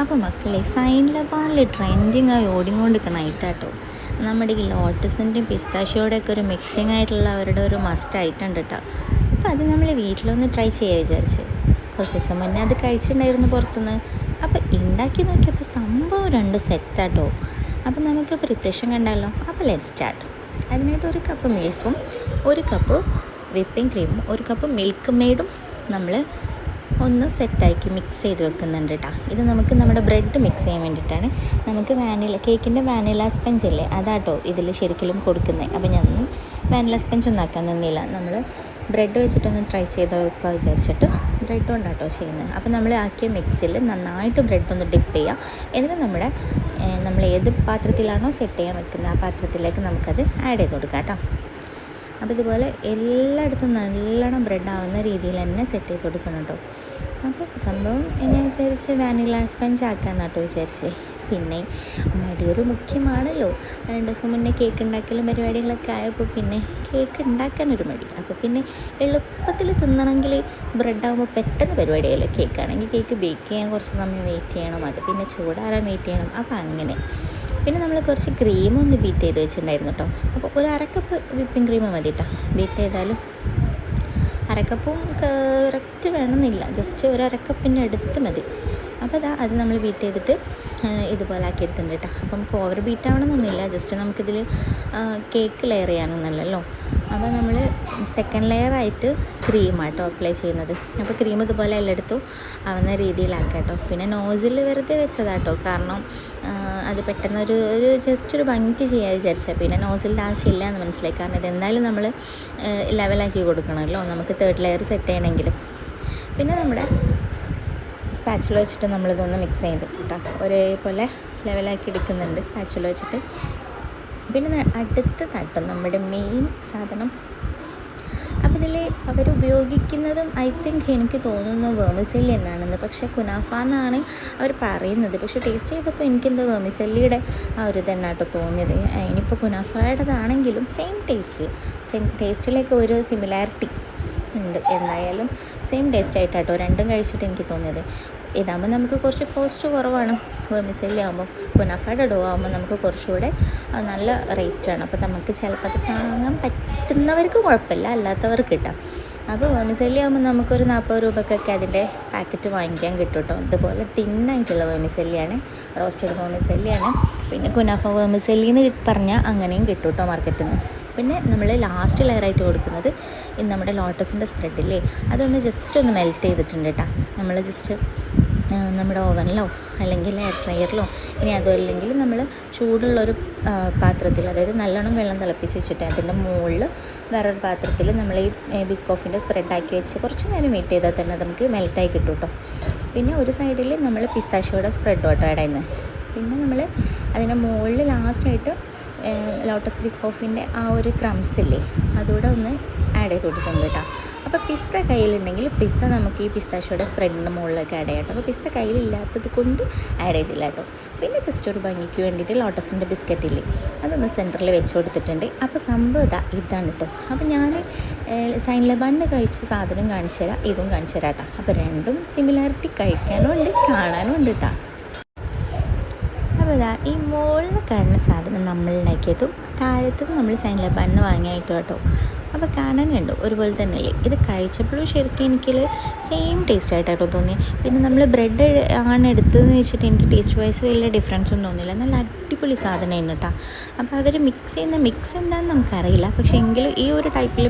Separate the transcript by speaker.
Speaker 1: അപ്പോൾ മക്കളെ sign ലബാനിൽ trending ആയി ഓടിക്കൊണ്ടിരിക്കുന്ന ഐറ്റാട്ടോ നമ്മുടെ ഈ ലോട്ടസിന്റെയും പിസ്താഷ്യോടെ ഒക്കെ ഒരു മിക്സിങ് ആയിട്ടുള്ള അവരുടെ ഒരു മസ്റ്റ് ആയിട്ടുണ്ട് കേട്ടോ അപ്പോൾ അത് നമ്മൾ വീട്ടിലൊന്ന് ട്രൈ ചെയ്യാൻ വിചാരിച്ച്. കുറച്ച് ദിവസം മുന്നേ അത് കഴിച്ചിട്ടുണ്ടായിരുന്നു പുറത്തുനിന്ന് അപ്പോൾ ഉണ്ടാക്കി നോക്കിയപ്പോൾ സംഭവം രണ്ട് സെറ്റാട്ടോ അപ്പോൾ നമുക്ക് പ്രിപ്പറേഷൻ കണ്ടാലോ? അപ്പോൾ ലെറ്റ് സ്റ്റാർട്ട് അതിനായിട്ട് ഒരു കപ്പ് മിൽക്കും ഒരു കപ്പ് വിപ്പിംഗ് ക്രീമും ഒരു കപ്പ് മിൽക്ക് മെയ്ഡും നമ്മൾ ഒന്ന് സെറ്റാക്കി മിക്സ് ചെയ്ത് വെക്കുന്നുണ്ട് കേട്ടോ ഇത് നമുക്ക് നമ്മുടെ ബ്രെഡ് മിക്സ് ചെയ്യാൻ വേണ്ടിയിട്ടാണ് നമുക്ക് വാനില കേക്കിന്റെ വാനില സ്പെഞ്ച് ഇല്ലേ അതാട്ടോ ഇതിൽ ശരിക്കും കൊടുക്കുന്നത്. അപ്പോൾ ഞാൻ വാനില സ്പെഞ്ച് ഒന്നും ആക്കാൻ നിന്നില്ല. നമ്മൾ ബ്രെഡ് വെച്ചിട്ടൊന്ന് ട്രൈ ചെയ്ത് വെക്കുക വിചാരിച്ചിട്ട് ബ്രെഡ് കൊണ്ടാട്ടോ ചെയ്യുന്നത്. അപ്പോൾ നമ്മൾ ആക്കിയ മിക്സിൽ നന്നായിട്ട് ബ്രെഡ് ഒന്ന് ഡിപ്പ് ചെയ്യുക എന്നിട്ട് നമ്മുടെ നമ്മൾ ഏത് പാത്രത്തിലാണോ സെറ്റ് ചെയ്യാൻ വെക്കുന്നത് ആ പാത്രത്തിലേക്ക് നമുക്കത് ആഡ് ചെയ്ത് കൊടുക്കാം കേട്ടോ അപ്പോൾ ഇതുപോലെ എല്ലായിടത്തും നല്ലോണം ബ്രെഡ് ആവുന്ന രീതിയിൽ തന്നെ സെറ്റ് ചെയ്ത് കൊടുക്കണം കേട്ടോ. അപ്പോൾ സംഭവം എന്നെ വിചാരിച്ച് വാനില സ്പഞ്ച് ആക്കാമെന്ന് കേട്ടോ വിചാരിച്ചേ. പിന്നെ മടിയൊരു മുഖ്യമാണല്ലോ. രണ്ട് ദിവസം മുന്നേ കേക്ക് ഉണ്ടാക്കലും പരിപാടികളൊക്കെ ആയപ്പോൾ പിന്നെ കേക്ക് ഉണ്ടാക്കാനൊരു മടി. അപ്പോൾ പിന്നെ എളുപ്പത്തിൽ തിന്നണമെങ്കിൽ ബ്രെഡാകുമ്പോൾ പെട്ടെന്ന് പരിപാടിയല്ലോ കേക്കാണെങ്കിൽ കേക്ക് ബേക്ക് ചെയ്യാൻ കുറച്ച് സമയം വെയിറ്റ് ചെയ്യണം. അത് പിന്നെ ചൂടാറാൻ വെയിറ്റ് ചെയ്യണം. അപ്പോൾ അങ്ങനെ. പിന്നെ നമ്മൾ കുറച്ച് ക്രീം ഒന്ന് ബീറ്റ് ചെയ്ത് വെച്ചിട്ടുണ്ടായിരുന്നു കേട്ടോ. അപ്പോൾ ഒരു അരക്കപ്പ് വിപ്പിംഗ് ക്രീം മതി കേട്ടോ. ബീറ്റ് ചെയ്താലും അരക്കപ്പും കറക്റ്റ് വേണമെന്നില്ല. ജസ്റ്റ് ഒരു അരക്കപ്പിന്റെ അടുത്ത് മതി. അപ്പോൾ അതാ അത് നമ്മൾ ബീറ്റ് ചെയ്തിട്ട് ഇതുപോലെ ആക്കി എടുത്തിട്ടുണ്ട് കേട്ടോ. അപ്പം നമുക്ക് ഓവർ ബീറ്റ് ആവണമെന്നൊന്നുമില്ല. ജസ്റ്റ് നമുക്കിതിൽ കേക്ക് ലെയർ ചെയ്യാനൊന്നുമല്ലല്ലോ. അപ്പോൾ നമ്മൾ സെക്കൻഡ് ലെയറായിട്ട് ക്രീമാട്ടോ അപ്ലൈ ചെയ്യുന്നത്. അപ്പോൾ ക്രീം ഇതുപോലെ എല്ലായിടത്തും ആവുന്ന രീതിയിലാക്കാം കേട്ടോ. പിന്നെ നോസിൽ വെറുതെ വെച്ചതാട്ടോ. കാരണം അത് പെട്ടെന്ന് ഒരു ഒരു ജസ്റ്റ് ഒരു ഭംഗിക്ക് ചെയ്യാൻ വിചാരിച്ചാൽ പിന്നെ നോസിലിന്റെ ആവശ്യമില്ല എന്ന് മനസ്സിലായി. കാരണം ഇതെന്തായാലും നമ്മൾ ലെവലാക്കി കൊടുക്കണമല്ലോ നമുക്ക് തേർഡ് ലെയർ സെറ്റ് ചെയ്യണമെങ്കിലും പിന്നെ നമ്മുടെ സ്പാച്ചുല വെച്ചിട്ട് നമ്മളിതൊന്ന് മിക്സ് ചെയ്ത് കേട്ടോ. ഒരേപോലെ ലെവലാക്കി എടുക്കുന്നുണ്ട് സ്പാച്ചുല വെച്ചിട്ട്. പിന്നെ അടുത്ത അടുത്തതാട്ടോ നമ്മുടെ മെയിൻ സാധനം. ഇതിൽ അവരുപയോഗിക്കുന്നതും ഐ തിങ്ക് എനിക്ക് തോന്നുന്നു വേമിസെല്ലി എന്നാണെന്ന്. പക്ഷേ കുനാഫ എന്നാണ് അവർ പറയുന്നത്. പക്ഷേ ടേസ്റ്റ് ചെയ്തപ്പോൾ എനിക്കെന്തോ വേമിസെല്ലിയുടെ ആ ഒരു ഇതെന്നാട്ടോ തോന്നിയത്. ഇനിയിപ്പോൾ കുനാഫയുടേതാണെങ്കിലും സെയിം ടേസ്റ്റ് സെയിം ടേസ്റ്റിലേക്ക് ഒരു സിമിലാരിറ്റി ഉണ്ട്. എന്തായാലും സെയിം ടേസ്റ്റ് ആയിട്ടാട്ടോ രണ്ടും കഴിച്ചിട്ട് എനിക്ക് തോന്നിയത്. ഇതാകുമ്പോൾ നമുക്ക് കുറച്ച് കോസ്റ്റ് കുറവാണ്. വെമിസെല്ലി ആകുമ്പോൾ കുനാഫയുടെ ഡോ ആകുമ്പോൾ നമുക്ക് കുറച്ചുകൂടെ നല്ല റേറ്റാണ് അപ്പോൾ നമുക്ക് ചിലപ്പോൾ അത് താങ്ങാൻ പറ്റുന്നവർക്ക് കുഴപ്പമില്ല അല്ലാത്തവർക്ക് കിട്ടാം. അപ്പോൾ വെമിസെല്ലി ആകുമ്പോൾ നമുക്കൊരു നാൽപ്പത് രൂപക്കൊക്കെ അതിന്റെ പാക്കറ്റ് വാങ്ങിക്കാൻ കിട്ടും കേട്ടോ ഇതുപോലെ തിന്നായിട്ടുള്ള വേമിസെല്ലിയാണ് റോസ്റ്റഡ് വേമിസെല്ലിയാണ് പിന്നെ കുനാഫ വേമിസെല്ലിന്ന് പറഞ്ഞാൽ അങ്ങനെയും കിട്ടും കേട്ടോ മാർക്കറ്റിൽ നിന്ന് പിന്നെ നമ്മൾ ലാസ്റ്റ് ലെയറായിട്ട് കൊടുക്കുന്നത് നമ്മുടെ ലോട്ടസിന്റെ സ്പ്രെഡില്ലേ അതൊന്ന് ജസ്റ്റ് ഒന്ന് മെൽറ്റ് ചെയ്തിട്ടുണ്ട് കേട്ടോ നമ്മൾ ജസ്റ്റ് നമ്മുടെ ഓവനിലോ അല്ലെങ്കിൽ എയർ ഫ്രയറിലോ ഇനി അതുമല്ലെങ്കിൽ നമ്മൾ ചൂടുള്ളൊരു പാത്രത്തിൽ അതായത് നല്ലോണം വെള്ളം തിളപ്പിച്ച് വെച്ചിട്ട് അതിന്റെ മുകളിൽ വേറൊരു പാത്രത്തിൽ നമ്മൾ ഈ ബിസ്കോഫിന്റെ സ്പ്രെഡാക്കി വെച്ച് കുറച്ച് നേരം വെയിറ്റ് ചെയ്താൽ തന്നെ നമുക്ക് മെൽറ്റായി കിട്ടും കേട്ടോ പിന്നെ ഒരു സൈഡിൽ നമ്മൾ പിസ്താഷ്യോടെ സ്പ്രെഡ് കേട്ടോ ചെയ്യുന്നത് പിന്നെ നമ്മൾ അതിന്റെ മുകളിൽ ലാസ്റ്റായിട്ട് ലോട്ടസ് ബിസ്കോഫിന്റെ ആ ഒരു ക്രംസ് ഇല്ലേ അതുകൂടെ ഒന്ന് ആഡ് ചെയ്ത് കൊടുക്കുന്നുണ്ട് കേട്ടോ. അപ്പോൾ പിസ്ത കയ്യിലുണ്ടെങ്കിൽ പിസ്ത നമുക്ക് ഈ പിസ്താഷോയുടെ സ്പ്രെഡിന്റെ മുകളിലേക്ക് ആഡ് ചെയ്യാം അപ്പോൾ പിസ്ത കയ്യിലില്ലാത്തത് കൊണ്ട് ആഡ് ചെയ്തില്ല കേട്ടോ. പിന്നെ ജസ്റ്റ് ഒരു ഭംഗിക്ക് വേണ്ടിയിട്ട് ലോട്ടസിന്റെ ബിസ്ക്കറ്റ് ഇല്ലേ അതൊന്ന് സെന്ററിൽ വെച്ച് കൊടുത്തിട്ടുണ്ട്. അപ്പോൾ സംഭവം ഇതാ ഇതാണ് കേട്ടോ. അപ്പോൾ ഞാൻ സൈൻ ലബാനിന് കഴിച്ച സാധനം കാണിച്ചു തരാം ഇതും കാണിച്ചു തരാം കേട്ടോ. അപ്പോൾ രണ്ടും സിമിലാരിറ്റി കഴിക്കാനും ഉണ്ട് കാണാനും ഉണ്ട് കേട്ടോ. ഇതാ ഈ മുകളിൽ കാണുന്ന സാധനം നമ്മൾ ഉണ്ടാക്കിയതും താഴത്തും നമ്മൾ സൈൻ ലബാനിന്ന് വാങ്ങിയായിട്ട് കേട്ടോ. അപ്പോൾ കാണാനുണ്ട് ഒരുപോലെ തന്നെയല്ലേ? ഇത് കഴിച്ചപ്പോഴും ശരിക്കും എനിക്ക് സെയിം ടേസ്റ്റ് ആയിട്ടാട്ടോ തോന്നി പിന്നെ നമ്മൾ ബ്രെഡ് ആണ് എടുത്തതെന്ന് വെച്ചിട്ട് എനിക്ക് ടേസ്റ്റ് വൈസ് വലിയ ഡിഫറൻസ് ഒന്നും തോന്നിയില്ല. നല്ല അടിപൊളി സാധനമായിരുന്നു കേട്ടോ അപ്പോൾ അവർ മിക്സ് ചെയ്യുന്ന മിക്സ് എന്താണെന്ന് നമുക്കറിയില്ല. പക്ഷേ എങ്കിലും ഈ ഒരു ടൈപ്പിൽ